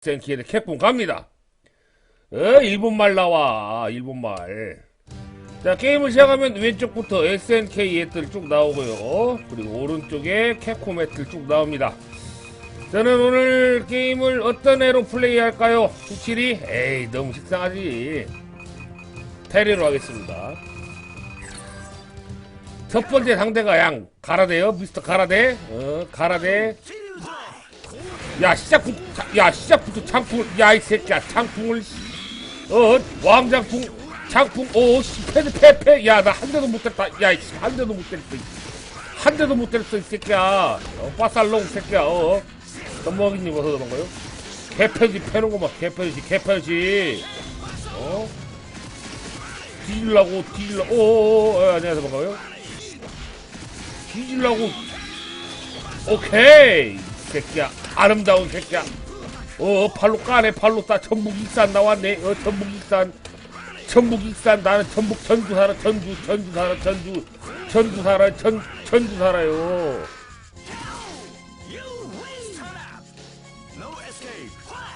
센키에는 캡콤 갑니다. 어, 일본말 나와. 일본말. 자, 게임을 시작하면 왼쪽부터 SNK 애들 쭉 나오고요. 그리고 오른쪽에 캡콤 애들 쭉 나옵니다. 저는 오늘 게임을 어떤 애로 플레이할까요? 후칠이? 에이, 너무 식상하지. 테리로 하겠습니다. 첫 번째 상대가 양 가라데요, 미스터 가라데. 어, 가라데. 야 시작부터 자- 야 시작부터 창풍을 야이 새끼야 창풍을 씨. 어 왕장풍 장풍 오 씨, 패드 패패. 야 나 한 대도 못 때렸다. 야한 대도 못 때렸어 이. 한 대도 못 때렸어 이 새끼야. 어, 빠살롱 새끼야 어. 떠먹이님 어서 그런 거요? 개패지 패는 거막 개패지 개패지. 어? 뒤질라고 뒤질라 오오오 어, 안녕하세요 반가워요. 뒤질라고. 오케이 새끼야 아름다운 새끼야 어 팔로 까네 팔로 따 전북 익산 나왔네. 어 전북 익산. 전북 익산 나는 전북 전주 살아 전주 전주 살아 전주. 전주 살아 전 전주 살아요.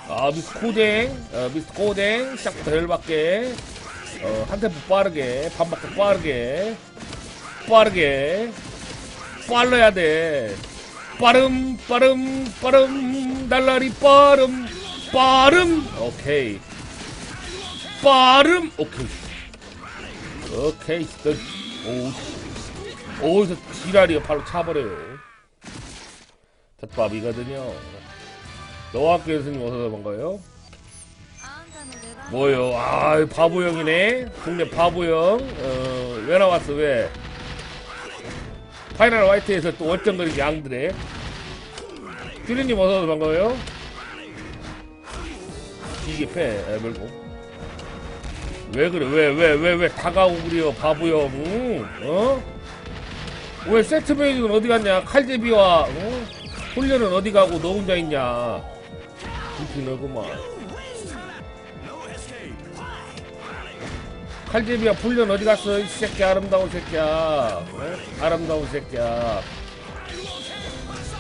아 미스 코댕 어 미스 코댕. 시작부터 열받게 어한 템포 빠르게 반박도 빠르게. 빠르게. 빨라야 돼 빠름 빠름 빠름 날라리 빠름 빠름. 오케이. 빠름. 오케이. 오케이 오오 어디서 지랄이야 발로 차버려요. 젖밥이거든요. 여호와께 스님 어서 반가요? 뭐요? 아 바보형이네. 동네 바보형. 어 왜 나왔어 왜 파이널 화이트에서 또 월정거리 양들의. 큐리님 어서 반가워요. 이게 패 말고. 왜 그래? 왜 왜 왜 왜 다가오고 그래요 바보형 응? 어? 왜 세트 베이직은 어디 갔냐? 칼제비와 어? 훈련은 어디 가고 너 혼자 있냐? 이렇게 너구만 칼제비야. 훈련 어디 갔어 이 새끼 아름다운 새끼야. 어? 아름다운 새끼야.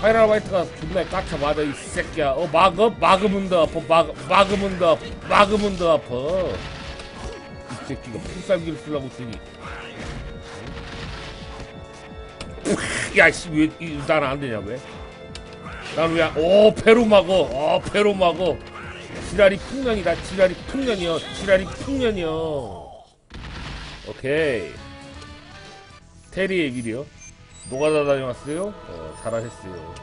파이널 화이트가 존나 까쳐 맞아 이 새끼야. 어 막어? 막으면 더 아파. 막, 막으면 더 아파. 막으면 더 아파. 이 새끼가 풀살기를 쓰려고 쓰니. 야씨 왜 나는 안 되냐 왜? 나는 왜 오 배로 막어 어 배로 막어 지랄이 풍년이다. 지랄이 풍년이여 지랄이 풍년이여 오케이. 테리의 길이요. 노가다 다녀왔어요? 어 잘하셨어요.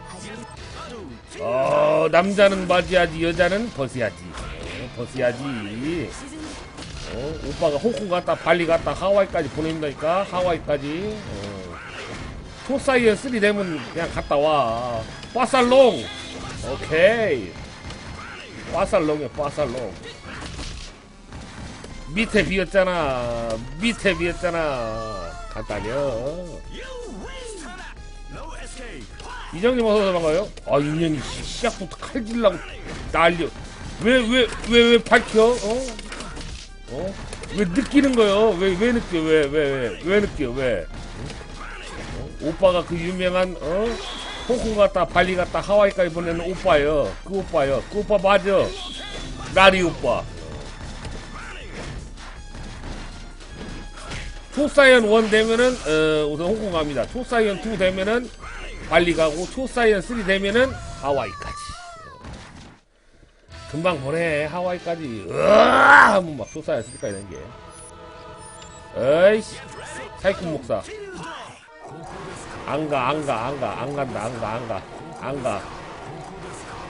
어 남자는 맞이하지 여자는 벗어야지. 어, 벗어야지. 어, 오빠가 홍콩 갔다 발리 갔다 하와이까지 보낸다니까 하와이까지. 어. 초사이어 3 되면 그냥 갔다 와. 빠살롱! 오케이. 빠살롱이야 빠살롱 밑에 비었잖아. 밑에 비었잖아. 간단혀 이장님 어서 반가요? 아 인연이 시- 시작부터 칼질라고 난리여 왜왜 왜 왜 밝혀? 어? 어? 왜 느끼는 거요? 왜 왜 느껴? 왜왜왜 왜 느껴? 왜? 어? 오빠가 그 유명한 어? 홍콩 갔다 발리 갔다 하와이까지 보내는 오빠요. 그 오빠요. 그 오빠 맞아. 나리 오빠 초사이언 1 되면은 어, 우선 홍콩 갑니다. 초사이언 2 되면은 발리 가고 초사이언 3 되면은 하와이까지. 어. 금방 보내 하와이까지. 으아 막 초사이언 3까지 되는 게. 어이씨 사이콘 목사. 안 가, 안 가, 안 가, 안 간다, 안 가, 안 가, 안 가.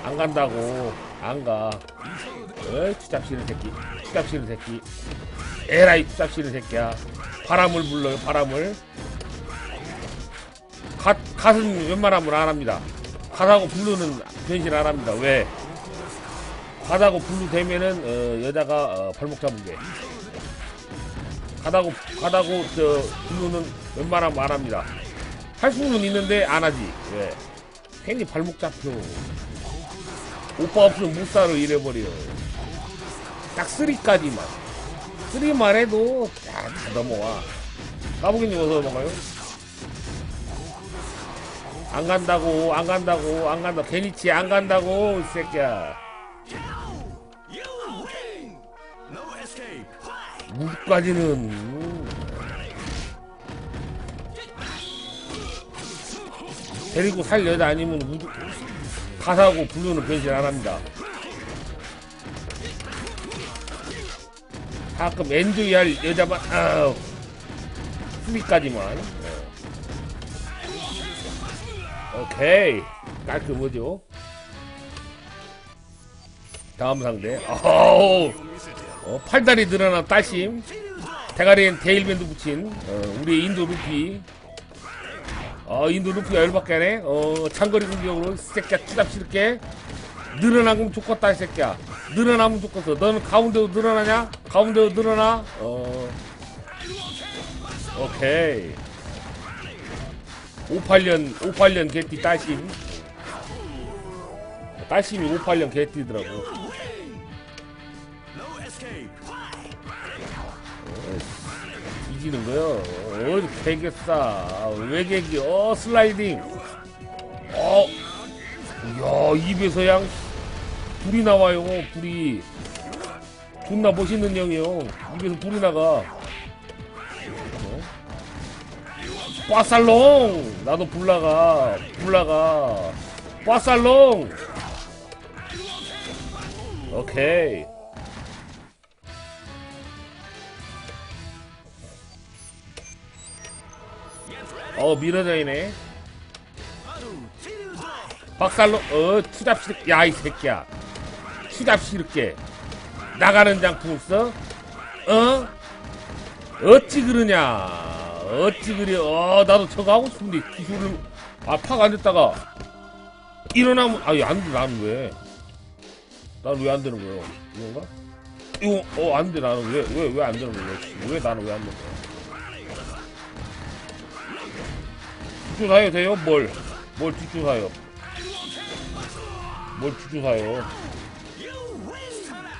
안 간다고, 안 가. 어이, 투잡 싫은 새끼, 투잡 싫은 새끼. 에라이 투잡 싫은 새끼야. 바람을 불러요, 바람을. 갓, 갓은 웬만하면 안 합니다. 갓하고 블루는 변신 안 합니다. 왜? 갓하고 블루 되면은, 어, 여자가, 어, 발목 잡은 게. 갓하고, 갓하고, 저, 블루는 웬만하면 안 합니다. 할 수는 있는데 안 하지. 왜? 괜히 발목 잡혀. 오빠 없으면 못 살아, 이래버려. 딱 쓰리까지만. 3만 해도 다, 다 넘어와. 까부기님 어서 넘어가요? 안 간다고 안 간다고 안 간다. 베니치 안 간다고 이 새끼야. 무까지는. 데리고 살 여자 아니면 우드, 가사하고 블루는 변신 안 합니다. 가끔 할 여자만 아 수비까지만. 네. 오케이. 깔끔하죠? 다음 상대. 어우. 어, 팔다리 늘어난 딸심. 대가리엔 데일밴드 붙인 어, 우리 인도 루피. 어 인도 루피가 열받게 하네. 어 장거리 공격으로 이 새끼야 투잡스럽게. 늘어난 건 좋겠다 이 새끼야 늘어나면 좋겠어. 너는 가운데로 늘어나냐? 가운데로 늘어나? 어. 오케이. 58년 58년 개띠 딸심. 딸심이 58년 개띠더라고. 뒤지는 거요. 어디 개겠다. 외계기, 어, 슬라이딩. 어, 야, 입에서 양, 불이 나와요, 불이. 존나 멋있는 형이요. 입에서 불이 나가. 어? 빠살롱! 나도 불 나가. 불 나가. 빠살롱! 오케이. 어 미러져이네 박살로 어 투잡시 야이 새끼야 투잡시럽게 나가는 장품 써? 어? 어찌 그러냐 어찌 그래 어 나도 저거 하고 싶은데 기술을 아파가 안 됐다가 일어나면 아니 안돼 나는 왜난 왜 안 되는 거예요 이건가? 이거 어 안 돼 나는 왜 왜 왜 안 되는 거야 왜 나는 왜 안 되는 거야 뒷주사요 돼요? 뭘? 뭘 뒷주사요? 뭘 뒷주사요?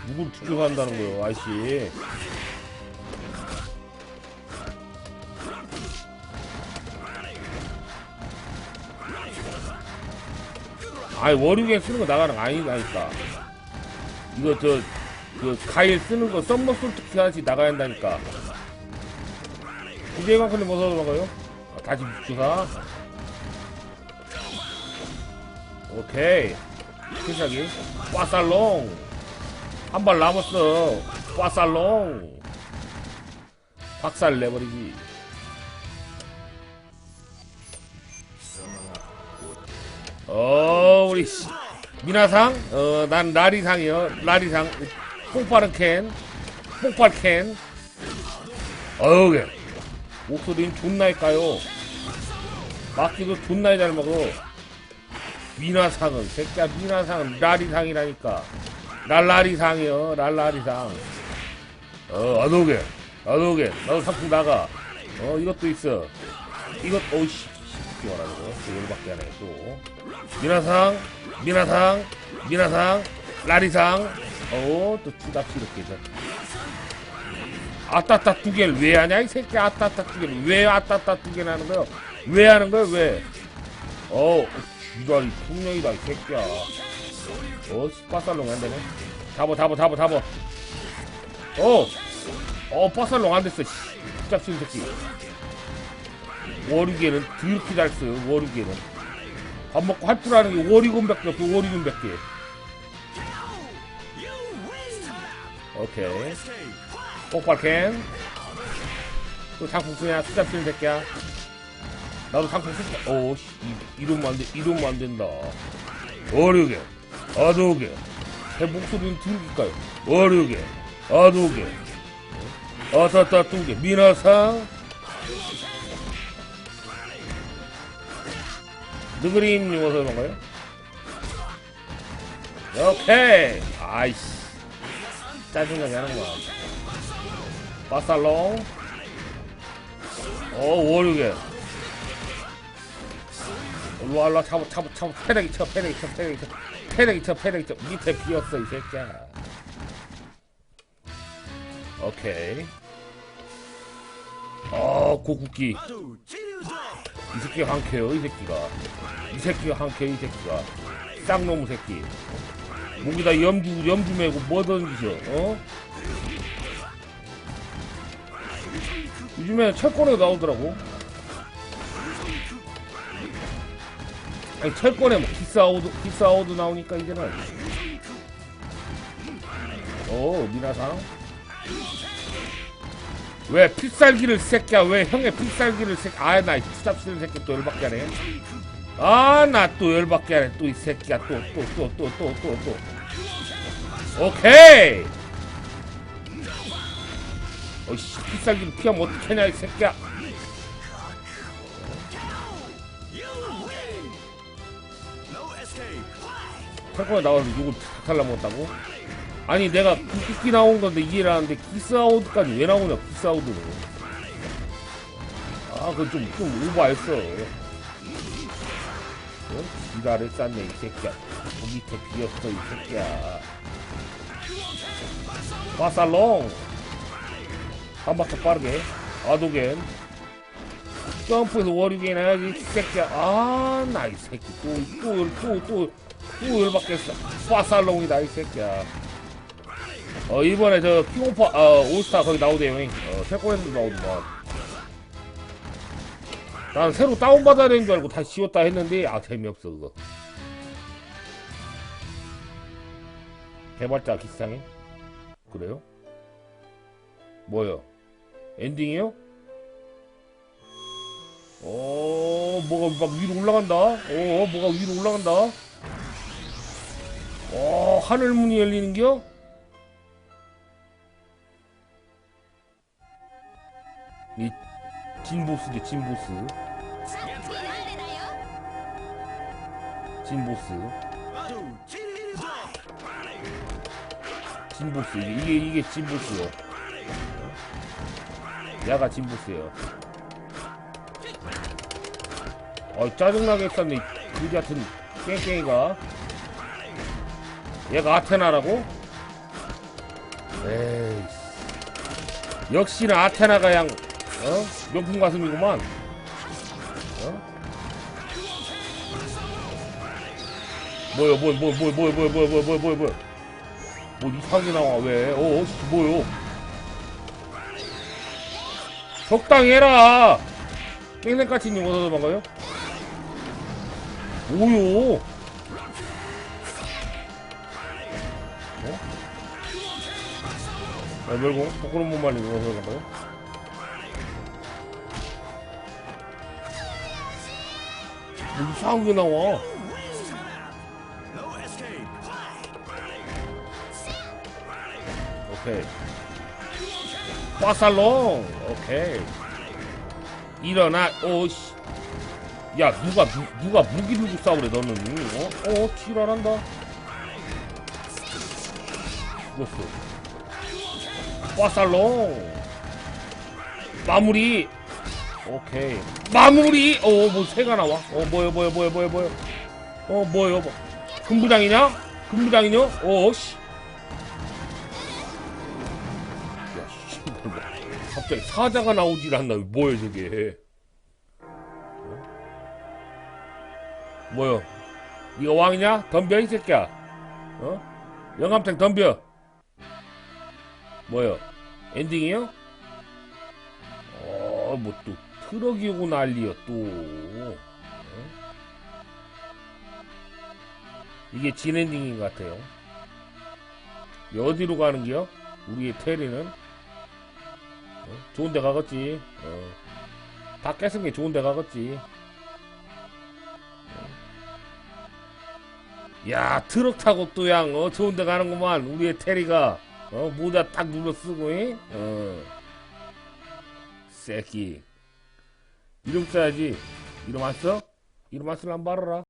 누구를 뒷주사한다는 거예요, 아이씨? 아이, 월요일에 쓰는 거 나가는 거 아니다니까. 이거 저, 그, 가일 쓰는 거 썸머 솔트 키 하나씩 나가야 한다니까. 이제만 근데 뭐 나가요? 아, 다시 뒷주사. 오케이 필살기 빠살롱 한 발 남았어. 빠살롱. 박살 내버리기. 어 우리 씨. 미나상? 어 난 라리상이요. 라리상. 뽕빠른 캔. 뽕빨 캔. 어우 게 목소리는 존나일까요? 막기도 존나게 잘 먹어. 미나상은 새끼야 미나상은 라리상이라니까 랄라리상이요 랄라리상. 어 어도게 어도게 나도 상품 나가. 어 이것도 있어. 이것 오씨 또 열받게 하네. 또 미나상 미나상 미나상 라리상. 어또 투답시 이렇게 저 아따따 두 개를 왜 하냐 이 새끼. 아따따 두 개를. 왜 아따따 두 개를 하는 거야 왜 하는 거야 왜? 어, 쥐다리 풍령이다, 이 새끼야. 어, 빠살롱 안 되네. 잡어, 잡어, 잡어, 잡어. 어, 어, 빠살롱 안 됐어, 씨. 짭신 새끼. 워리개는 드럽게 잘 써요, 워리개는. 밥 먹고 할줄 아는 게 워리군 밖에 없어, 워리군 밖에. 오케이. 폭발캔. 또 장풍 쓰냐, 수잡신 새끼야. 나도 상품 쓸게. 오, 씨, 이- 이러면 안 돼, 이러면 안 된다. 어려게, 아도게. 제 목소리는 들릴까요? 어려게, 아도게. 아따따 뚜게, 미나상. 느그림님 어서 오는가요? 오케이. 아이씨. 짜증나게 하는구나. 바살롱. 어, 오르게. 일로와 일로와 잡아 잡아 잡아 패대기 쳐 패대기 쳐 패대기 쳐 패대기 쳐 패대기 쳐. 밑에 비었어 이 새끼야. 오케이. 어 고국기. 이 새끼가 한캐요 이 새끼가. 이 새끼가 한캐 이 새끼가. 쌍놈 새끼. 목에다 염주 염주 매고 뭐 던지셔 어? 요즘에 철권에 나오더라고. 아니, 철권에 뭐 기스아우드, 기스아우드 나오니까 이제는. 오, 미나상. 왜 필살기를 새끼야? 왜 형의 필살기를 새끼? 아, 나 투잡 쓰는 새끼 또 열받게 하네. 아, 나 또 열받게 하네. 또 이 새끼야. 또, 또, 또, 또, 또, 또, 또. 오케이! 어이씨, 필살기를 피하면 어떡하냐, 이 새끼야. 철권에 나와서 누굴 다탈라 먹었다고? 아니, 내가 궁극기 나온 건데 이해를 하는데 기스아우드까지 왜 나오냐, 기스아우드는. 아, 그건 좀, 좀 오버했어. 어? 지랄을 쌌네, 이 새끼야. 그 밑에 비었어, 이 새끼야. 바살롱! 한 바퀴 빠르게. 아도겐. 점프에서 워리겐 해야지, 이 새끼야. 아, 나 이 새끼. 또, 또, 또, 또, 또 열받겠어. 바살롱이다, 이 새끼야. 어, 이번에 저, 킹오파, 어, 올스타 거기 나오대요, 잉. 어, 태권에도 나오더만. 난 새로 다운받아야 되는 줄 알고 다시 지웠다 했는데, 아, 재미없어, 그거. 개발자 기상해? 그래요? 뭐요? 엔딩이요? 어, 뭐가 막 위로 올라간다? 어, 뭐가 위로 올라간다? 어, 하늘문이 열리는겨? 이 진보스죠, 진보스. 진보스. 진보스. 이게, 이게, 진보스요. 야가 진보스예요. 어, 짜증나게 했었네. 이 그지 같은 깽깽이가. 얘가 아테나라고? 에이. 역시나 아테나가 양, 어? 명품 가슴이구만. 어? 뭐요, 뭐, 뭐, 뭐, 뭐, 뭐, 뭐, 뭐, 뭐, 뭐, 뭐, 뭐 이상하게 나와, 왜? 어, 어, 뭐요? 적당히 해라! 땡땡까치님 어디서 도망가요? 뭐요? 멸공? 못 말리고 어디서 도망가요? 뭐 이상하게 나와. 오케이. 빠살롱. 오케이. 일어나. 오씨. 야 누가 누, 누가 무기 들고 싸우래 너는. 어? 어? 지랄한다. 죽었어. 빠살롱. 마무리. 오케이. 마무리. 어뭐 새가 나와. 어 뭐야 뭐야 뭐야 뭐야 뭐야. 어 뭐야 뭐. 금부장이냐? 금부장이냐? 어 씨. 야, 씨, 뭐, 갑자기 사자가 나오질 않나? 뭐야, 저게? 어? 뭐야? 네가 왕이냐? 덤벼, 이 새끼야. 어? 영감탱 덤벼. 뭐야? 엔딩이요? 어, 뭐 또, 트럭이 오고 난리야, 또. 어? 이게 진 엔딩인 것 같아요. 어디로 가는겨? 우리의 테리는? 어? 좋은 데 가겠지. 어. 다 깼은 게 좋은 데 가겠지. 어. 야, 트럭 타고 또 양, 어, 좋은 데 가는구만. 우리의 테리가. 어, 모자 딱 눌러 쓰고, 잉? 어. 새끼. 이름 써야지. 이름 안 써? 이름 안 쓰면 안 바라라.